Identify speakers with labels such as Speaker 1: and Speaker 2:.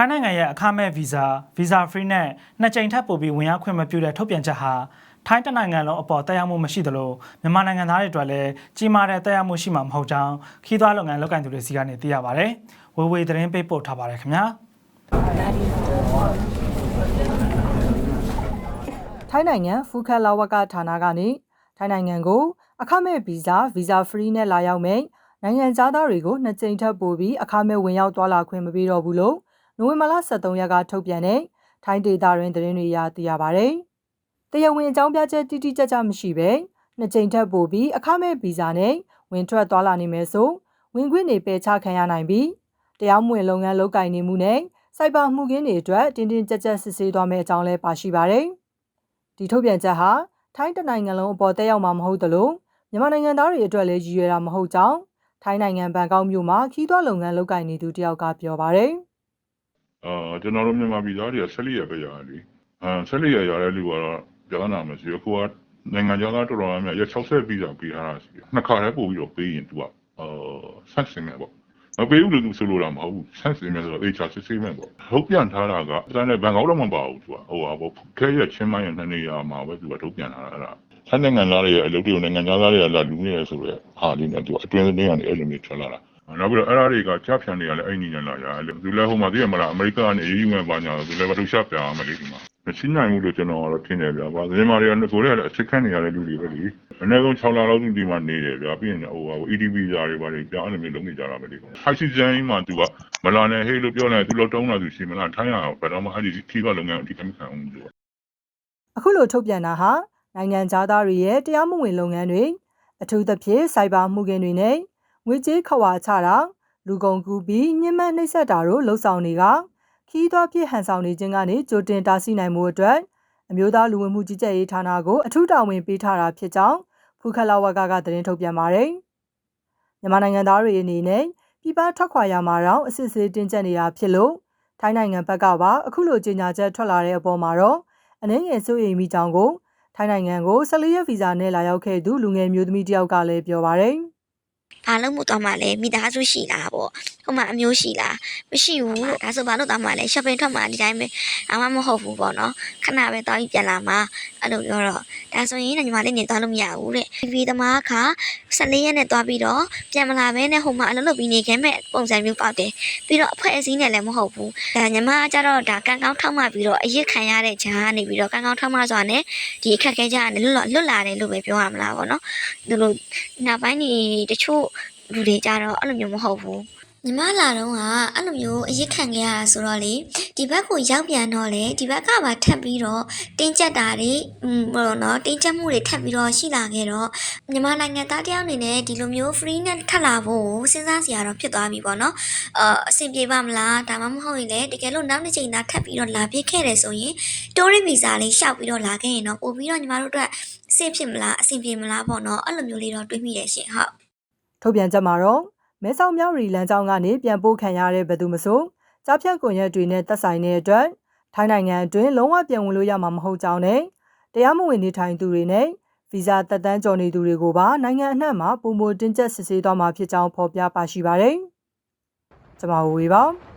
Speaker 1: ထိုင်းနိုင်ငံရဲ့အခမဲ့ဗီဇာ visa free နဲ့နှစ်ကြိမ်ထပ်ပို့ပြီးဝင်ရောက်ခွင့်မပြုတဲ့ထုတ်ပြန်ချက်ဟာထိုင်းတနိုင်ငံလုံးအပေါ်တက်ရောက်မှုမရှိသလိုမြန်မာနိုင်ငံသားတွေအတွက်လည်းကြီးမားတဲ့တက်ရောက်မှုရှိမှာမဟုတ်ကြောင်းခီးသွွားလုပ်ငန်းလုပ်ကိုင်သူတွေစီကနေသိရပါဗျ။ဝေဝေသတင်းပေးပို့ထားပါတယ်ခင်ဗျာ။
Speaker 2: ထိုင်းနိုင်ငံဖူခက်လာဝကဌာနကနေထိုင်းနိုင်ငံကိုအခမဲ့ဗီဇာ visa free နဲ့လာရောက်မယ့်နိုင်ငံသားတွေကိုနှစ်ကြိမ်ထပ်ပို့ပြီးအခမဲ့ဝင်ရောက်သွားလာခွင့်မပေးတော့ဘူးလို့ နိုဝင်ဘာလ23ရက်ကထုတ်ပြန်တဲ့ထိုင်းဒေသတွင်သတင်းတွေအရသိရပါဗျ။တရားဝင်အကြောင်းပြချက်တိတိကျကျမရှိဘဲနှစ်ကြိမ်ထပ်ပို့ပြီးအခမဲ့ဗီဇာနဲ့ဝင်ထွက်သွားလာနေမယ်ဆိုဝင်ခွင့်တွေပယ်ချခံရနိုင်ပြီးတရားမဝင်လုပ်ငန်းလုပ်ကိုင်နေမှုနဲ့စိုက်ပါမှုခင်းတွေအတွက်တင်းတင်းကြပ်ကြပ်စစ်ဆေးသွားမယ့်အကြောင်းလည်းပါရှိပါတယ်။ဒီထုတ်ပြန်ချက်ဟာထိုင်းတနိုင်ငံလုံးအပေါ်တက်ရောက်မှာမဟုတ်သလိုမြန်မာနိုင်ငံသားတွေအတွက်လည်းရည်ရွယ်တာမဟုတ်ကြောင်းထိုင်းနိုင်ငံဘန်ကောက်မြို့မှာခီးသွွားလုပ်ငန်းလုပ်ကိုင်နေသူတယောက်ကပြောပါတယ်။
Speaker 3: အာကျွန်တော်တို့မြန်မာပြည်သားတွေက၁၄ရက်ပဲရတယ်လीအာ၁၄ရက်ရတဲ့လူကတော့ကြားနာမရှိဘူးအခုကနိုင်ငံခြားသားတော်တော်များများရက်60ပြီးတာပြီးထားတာရှိတယ်နှစ်ခါတည်းပို့ပြီးတော့ပေးရင်သူကအာဆက်စင်မယ်ပေါ့မပေးဘူးလို့သူဆိုလိုတာမဟုတ်ဘူးဆက်စင်မယ်ဆိုတော့ HR စစ်ဆေးမယ်ပေါ့ထုတ်ပြန်ထားတာကအဲနဲ့ဘန်ကောက်တော့မပါဘူးသူကဟိုဟာပေါ့ခဲရက်ချင်းမိုင်းရနှစ်နေရာမှာပဲသူကထုတ်ပြန်ထားတာအဲ့ဒါထိုင်းနိုင်ငံသားတွေရဲ့အလုပ်တွေကိုနိုင်ငံသားတွေကလာလူနေရဆိုတော့ဟာလေးနဲ့သူအတွင်းသတင်းကနေအဲ့လိုမျိုးထွက်လာတာ နောက်ပြီးတော့အဲ့ဒါတွေကကြားဖြန်တွေကလည်းအဲ့ညီနဲ့လာရတယ်သူလည်းဟိုမှာသိရမလားအမေရိကန်ကနေအေးယူမဲ့ဘာညာသူလည်းဘာလို့ရှာပြရမလဲဒီမှာမရှိနိုင်ဘူးလို့ကျွန်တော်ကတော့ထင်တယ်ဗျာ။ဘာသတင်းမာတွေကလည်းကိုယ်လည်းအချက်ခန့်နေရတဲ့လူတွေပဲလေ။အနည်းဆုံး6လလောက်ဒီမှာနေတယ်ဗျာ။ပြီးရင်ဟိုဟာ EDP ဇာတွေဘာတွေကြားအဲ့လိုမျိုးလုပ်နေကြတာပဲလေ။ High season မှာသူကမလာနဲ့ဟေးလို့ပြောလိုက်သူတော့တုံးလာသူရှိမလားထိုင်းရအောင်ဘယ်တော့မှအဲ့ဒီခီးပါလုပ်ငန်းအထိမခံအောင်လို့
Speaker 2: အခုလိုထုတ်ပြန်တာဟာနိုင်ငံသားတွေရဲ့တရားမဝင်လုပ်ငန်းတွေအထူးသဖြင့်စိုက်ဘာမှုခင်းတွေနဲ့ ငွေကြေးခွာချတာလူကုန်ကူးပြီးညှဉ်းပန်းနှိပ်စက်တာတို့လှုပ်ဆောင်နေကခီးသွွားပြစ်ဟန်ဆောင်နေခြင်းကနေကြိုတင်တားဆီးနိုင်မှုအတွက်အမျိုးသားလူဝင်မှုကြီးကြပ်ရေးဌာနကိုအထူးတာဝန်ပေးထားတာဖြစ်ကြောင်းဖူခလာဝကကသတင်းထုတ်ပြန်ပါတယ်။မြန်မာနိုင်ငံသားတွေအနေနဲ့ပြည်ပထွက်ခွာရမှာတော့အစစ်အဆေးတင်းကျပ်နေတာဖြစ်လို့ထိုင်းနိုင်ငံဘက်ကပါအခုလိုကြေညာချက်ထွက်လာတဲ့အပေါ်မှာတော့အနှဲငယ်စိုးရိမ်မိကြောင်းကိုထိုင်းနိုင်ငံကို14ရက်ဗီဇာနဲ့လာရောက်ခဲ့သူလူငယ်မျိုးသမီးတယောက်ကလည်းပြောပါတယ်။
Speaker 4: ဘာလို့မို့သွားမှလဲမိသားစုရှိလားပေါ့ဟိုမှာအမျိုးရှိလားမရှိဘူးလို့ဒါဆိုဘာလို့သွားမှလဲ shopping ထွက်မှဒီတိုင်းပဲအမှမဟုတ်ဘူးပေါ့နော်ခဏပဲသွားပြီးပြန်လာမှာအဲ့လိုပြောတော့ဒါဆိုရင်ညီမလေးနေသွားလို့မရဘူးတဲ့ TV သမားခါ 14ရက်နဲ့သွားပြီးတော့ပြန်မလာဘဲနဲ့ဟိုမှာအလုပ်လုပ်ပြီးနေခဲ့မဲ့ပုံစံမျိုးပေါက်တယ်ပြီးတော့အဖွဲ့အစည်းနဲ့လည်းမဟုတ်ဘူးဒါညီမကကြတော့ဒါကံကောင်းထောက်မှပြီးတော့အရစ်ခံရတဲ့ဂျာကနေပြီးတော့ကံကောင်းထောက်မှဆိုတာနဲ့ဒီအခက်ခဲကြကနေလွတ်လွတ်လာတယ်လို့ပဲပြောရမလားပေါ့နော်ဒီလိုနောက်ပိုင်းနေတချို့လူတွေကြတော့အဲ့လိုမျိုးမဟုတ်ဘူး ညီမလာတော့ကအဲ့လိုမျိုးအရစ်ခံခဲ့ရတာဆိုတော့လေဒီဘက်ကိုရောက်ပြန်တော့လေဒီဘက်ကပါထပ်ပြီးတော့တင်းကျပ်တာတွေอืมဘောနော်တင်းကျပ်မှုတွေထပ်ပြီးတော့ရှိလာခဲ့တော့မြန်မာနိုင်ငံသားတယောက်အနေနဲ့ဒီလိုမျိုး free နဲ့ထပ်လာဖို့စဉ်းစားစရာတော့ဖြစ်သွားပြီပေါ့နော်အာအဆင်ပြေပါမလားဒါမှမဟုတ်ရင်လေတကယ်လို့နောက်တစ်ချိန်သာထပ်ပြီးတော့လာပြစ်ခဲ့တယ်ဆိုရင် tourist visa လေးရှောက်ပြီးတော့လာခဲ့ရင်တော့ပို့ပြီးတော့ညီမတို့အတွက်အဆင်ဖြစ်မလားအဆင်ပြေမလားပေါ့နော်အဲ့လိုမျိုးလေးတော့တွေးမိတယ်ရှင်ဟုတ်
Speaker 2: ထုတ်ပြန်ချက်မှာတော့ မဲဆောက်မြောက်ရီလမ်းကြောင်းကနေပြန်ပို့ခံရတဲ့ဘယ်သူမဆိုကြားဖြတ်ကွန်ရက်တွေနဲ့သက်ဆိုင်တဲ့အတွက်ထိုင်းနိုင်ငံအတွင်းလုံးဝပြန်ဝင်လို့ရမှာမဟုတ်ကြောင်းနဲ့တရားမဝင်နေထိုင်သူတွေနဲ့ဗီဇာတက်တန်းကြော်နေသူတွေကိုပါနိုင်ငံအနှံ့မှာပုံမတင်းကျပ်စစ်ဆေးသွားမှာဖြစ်ကြောင်းဖော်ပြပါရှိပါတယ်။ကျွန်မဝေပါ